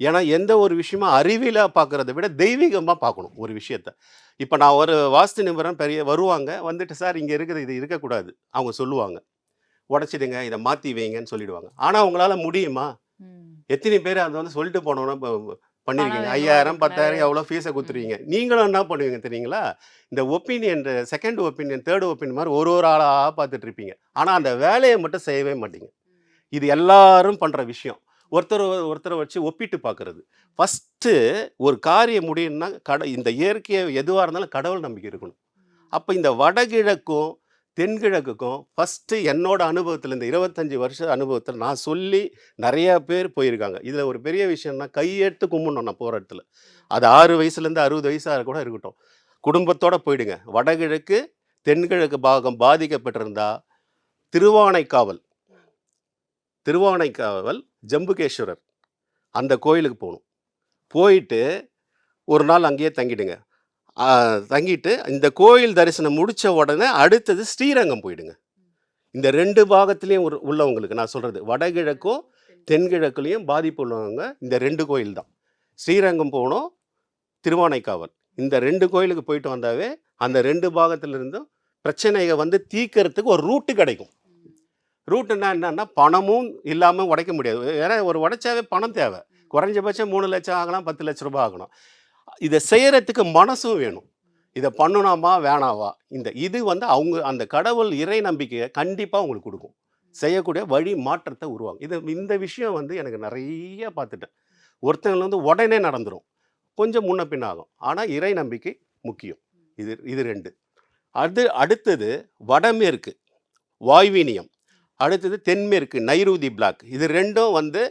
ஏன்னா எந்த ஒரு விஷயமும் அறிவியலாக பார்க்குறத விட தெய்வீகமாக பார்க்கணும் ஒரு விஷயத்த. இப்போ நான் ஒரு வாஸ்து நிபுணர் பெரிய வருவாங்க வந்துட்டு சார் இங்கே இருக்குது இது இருக்கக்கூடாது. அவங்க சொல்லுவாங்க. உடச்சிடுங்க இதை மாற்றி வைங்கன்னு சொல்லிடுவாங்க. ஆனால் அவங்களால முடியுமா. எத்தனை பேர் அதை வந்து சொல்லிட்டு போனோன்னா பணம் ஐயாயிரம் பத்தாயிரம் எவ்வளோ ஃபீஸை கொடுத்துருவீங்க. நீங்களும் என்ன பண்ணுவீங்க தெரியுங்களா? இந்த opinion second opinion third opinion மாதிரி ஒரு ஒரு ஆளாக பார்த்துட்டு இருப்பீங்க. ஆனால் அந்த வேலையை மட்டும் செய்யவே மாட்டீங்க. இது எல்லாரும் பண்ணுற விஷயம். ஒருத்தர் ஒருத்தரை வச்சு ஒப்பிட்டு பார்க்கறது. ஃபஸ்ட்டு ஒரு காரியம் முடியும்னா கட இந்த இயற்கையை எதுவாக இருந்தாலும் கடவுள் நம்பிக்கை இருக்கணும். அப்போ இந்த வடகிழக்கும் தென்கிழக்குக்கும் ஃபஸ்ட்டு என்னோட அனுபவத்தில் இந்த இருபத்தஞ்சி வருஷ அனுபவத்தில் நான் சொல்லி நிறையா பேர் போயிருக்காங்க. இதில் ஒரு பெரிய விஷயம்னா கையெடுத்து கும்பிடணும் நான் போகிற இடத்துல. அது ஆறு வயசுலேருந்து அறுபது வயசாக கூட இருக்கட்டும். குடும்பத்தோடு போயிடுங்க. வடகிழக்கு தென்கிழக்கு பாகம் பாதிக்கப்பட்டிருந்தா திருவானைக்காவல். திருவானைக்காவல் ஜம்புகேஸ்வரர் அந்த கோயிலுக்கு போகணும். போயிட்டு ஒரு நாள் அங்கேயே தங்கிடுங்க. தங்கிட்டு இந்த கோயில் தரிசனம் முடித்த உடனே அடுத்தது ஸ்ரீரங்கம் போயிடுங்க. இந்த ரெண்டு பாகத்துலேயும் ஒரு உள்ளவங்களுக்கு நான் சொல்கிறது வடகிழக்கும் தென்கிழக்குலேயும் பாதிப்பு உள்ளவங்க இந்த ரெண்டு கோயில் தான். ஸ்ரீரங்கம் போகணும் திருவானைக்காவல். இந்த ரெண்டு கோயிலுக்கு போயிட்டு வந்தாவே அந்த ரெண்டு பாகத்துல இருந்தும் பிரச்சனையை வந்து தீர்க்கறதுக்கு ஒரு ரூட்டு கிடைக்கும். ரூட்டுன்னா என்னன்னா பணமும் இல்லாமல் உடைக்க முடியாது. ஏன்னா ஒரு உடைச்சாவே பணம் தேவை. குறைஞ்சபட்சம் மூணு லட்சம் ஆகலாம் பத்து லட்ச ரூபாய் ஆகணும். இதை செய்யறதுக்கு மனசும் வேணும். இதை பண்ணணுமா வேணாவா? இந்த இது வந்து அவங்க அந்த கடவுள் இறை நம்பிக்கையை கண்டிப்பாக உங்களுக்கு கொடுக்கும். செய்யக்கூடிய வழி மாற்றத்தை உருவாகும் இது இந்த விஷயம் வந்து எனக்கு நிறைய பார்த்துட்டேன். ஒருத்தங்க வந்து உடனே நடந்துரும். கொஞ்சம் முன்ன பின்ன ஆகும் ஆனால் இறை நம்பிக்கை முக்கியம். இது இது ரெண்டு. அது அடுத்தது வடமேற்கு வாய்வீனியம். அடுத்தது தென்மேற்கு நைருதி பிளாக் இது ரெண்டும் வந்து